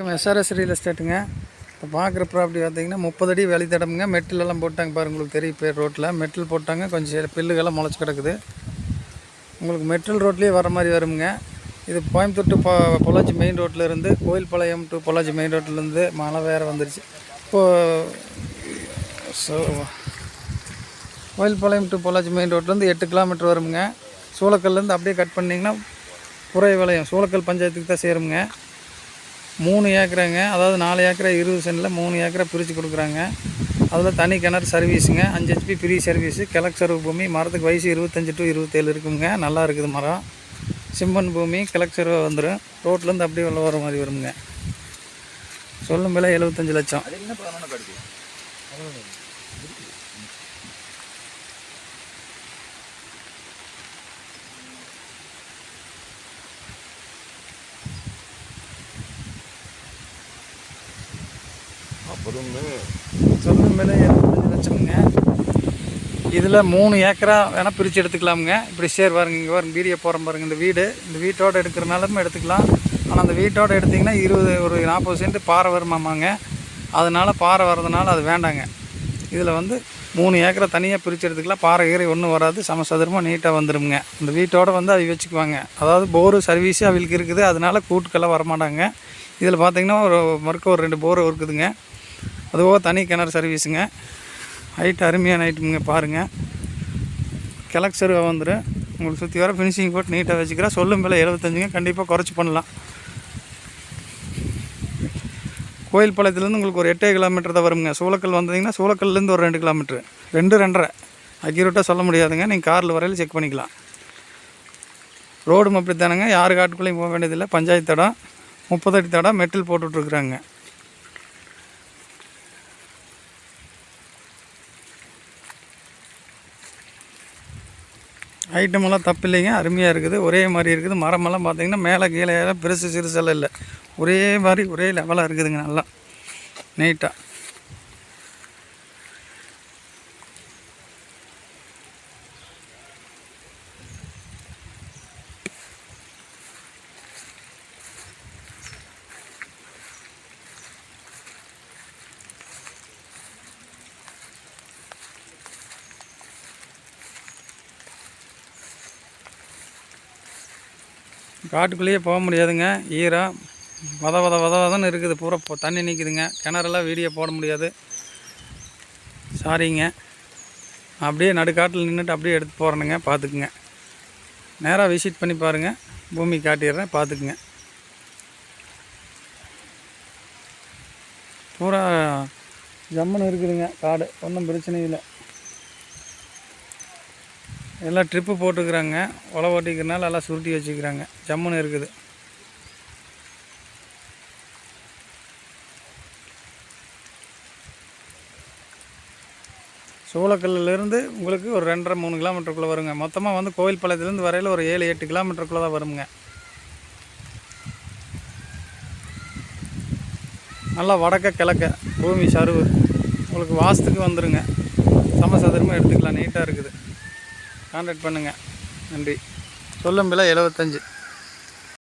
வணக்கம். SRS real எஸ்டேட்டுங்க இப்போ பார்க்குற ப்ராப்பர்ட்டி பார்த்தீங்கன்னா முப்பது அடி வேலை தடமுங்க. மெட்டிலெல்லாம் போட்டாங்க பாருங்க உங்களுக்கு தெரியும். பேர் ரோட்டில் மெட்டில் போட்டாங்க. கொஞ்சம் சில பில்லுகள்லாம் முளைச்சி கிடக்குது. உங்களுக்கு மெட்டல் ரோட்லேயே வர மாதிரி வருங்க இது கோயம்புத்தூர் டு பொள்ளாச்சி மெயின் ரோட்டில் இருந்து கோயில்பாளையம் டு பொள்ளாச்சி மெயின் ரோட்லேருந்து மழை வேறு வந்துருச்சு. இப்போது so Koilpalayam to Pollachi main ரோட்லேருந்து எட்டு கிலோமீட்டர் வருங்க சூளக்கல்லேருந்து அப்படியே கட் பண்ணிங்கன்னா புறைய வளையம் சூளக்கல் பஞ்சாயத்துக்கு தான் சேருங்க மூணு ஏக்கராங்க. அதாவது நாலு ஏக்கரை இருபது சென்டில் மூணு ஏக்கரை பிரித்து கொடுக்குறாங்க. அதில் தனி கிணறு சர்வீஸுங்க. அஞ்சு ஹெச்பி ஃப்ரீ சர்வீஸு. கிழக்கு சருவு பூமி மரத்துக்கு வயசு இருபத்தஞ்சி டு இருபத்தேழு இருக்குங்க. நல்லா இருக்குது மரம். சிம்மன் பூமி கிழக்கு சருவை வந்துடும் ரோட்லேருந்து அப்படியே உள்ள வர மாதிரி வருங்க. சொல்லும் விலை எழுபத்தஞ்சு லட்சம். பொறுமை சொன்ன மேலே கடுக்கு இதில் மூணு ஏக்கரா வேணால் பிரித்து எடுத்துக்கலாமுங்க. இப்படி சேர் பாருங்க இங்கே பாருங்க வீடியோ போகிறோம் பாருங்க. இந்த வீடு இந்த வீட்டோடு எடுக்கிறனாலும் எடுத்துக்கலாம். ஆனால் அந்த வீட்டோடு எடுத்திங்கன்னா இருபது ஒரு நாற்பது சென்ட் பாறை வருமாமாங்க. அதனால் பாறை வர்றதுனால அது வேண்டாங்க. இதில் வந்து மூணு ஏக்கரை தனியாக பிரித்து எடுத்துக்கலாம். பாறை கீரை ஒன்றும் வராது. சமசதுரமாக நீட்டாக வந்துடுங்க இந்த வீட்டோடு வந்து அவங்க வச்சுக்குவாங்க. அதாவது போரு சர்வீஸு அவளுக்கு இருக்குது. அதனால் கூட்டுக்கெல்லாம் வரமாட்டாங்க. இதில் பார்த்திங்கன்னா ஒரு மறுக்க ஒரு ரெண்டு போர் இருக்குதுங்க. அதுபோக தனி கிணறு சர்வீஸுங்க ஹைட் அருமையான ஹைட்டுங்க பாருங்கள் கிழக்கு சருவா வந்துடும் உங்களுக்கு சுற்றி வர ஃபினிஷிங் போட்டு நீட்டாக வச்சுக்கிறேன் சொல்லும் விலை எழுபத்தஞ்சுங்க கண்டிப்பாக குறைச்சி பண்ணலாம். கோயில் பாளையத்துலேருந்து உங்களுக்கு ஒரு எட்டே கிலோமீட்டர் தான் வருங்க. சூளக்கல் வந்தீங்கன்னா சூளக்கல்லேருந்து ஒரு ரெண்டு கிலோமீட்ரு ரெண்டு ரெண்டரை. அக்யூரேட்டாக சொல்ல முடியாதுங்க. நீங்கள் காரில் வரையில் செக் பண்ணிக்கலாம். ரோடும் அப்படி தானேங்க யார் காட்டுக்குள்ளேயும் போக வேண்டியதில்லை. பஞ்சாயத்து தடம் முப்பது அடி தடம். மெட்டில் போட்டுட்ருக்குறாங்க ஐட்டமெல்லாம் தப்பு இல்லைங்க அருமையாக இருக்குது. ஒரே மாதிரி இருக்குது. மரமெல்லாம் பார்த்தீங்கன்னா மேலே கீழே எல்லாம் பெருசு சிறுசெல்லாம் இல்லை. ஒரே மாதிரி ஒரே லெவலாக இருக்குதுங்க நல்லா. நீட்டாக காட்டுக்குள்ளேயே போக முடியாதுங்க. ஈரம் வத வத வத வதன்னு இருக்குது. பூரா தண்ணி நிற்குதுங்க கிணறெல்லாம் வீடியோ போட முடியாது. சாரிங்க அப்படியே நடுக்காட்டில் நின்றுட்டு அப்படியே எடுத்து போகிறேனுங்க பார்த்துக்குங்க. நேராக விசிட் பண்ணி பாருங்கள் பூமி காட்டிடுறேன். பார்த்துக்குங்க. பூரா ஜம்முன்னு இருக்குதுங்க. காடு. ஒன்றும் பிரச்சனை இல்லை. எல்லாம் ட்ரிப்பு போட்டுக்கிறாங்க. உழவு ஓட்டிக்கிறனால எல்லாம் சுருட்டி வச்சுக்கிறாங்க. ஜம்முன்னு இருக்குது. சூளக்கல்லிருந்து உங்களுக்கு ஒரு ரெண்டரை மூணு கிலோமீட்டருக்குள்ளே வருங்க. மொத்தமாக வந்து கோவில் பாளையத்துலேருந்து வரையில் ஒரு ஏழு எட்டு கிலோமீட்டருக்குள்ளே தான் வருங்க. நல்லா வடக்க கிழக்க பூமி சருவு. உங்களுக்கு வாசத்துக்கு வந்துடுங்க சமசதுரமாக எடுத்துக்கலாம். நீட்டாக இருக்குது. கான்டாக்ட் பண்ணுங்கள் நன்றி. சொல்லும் விலை எழுபத்தஞ்சு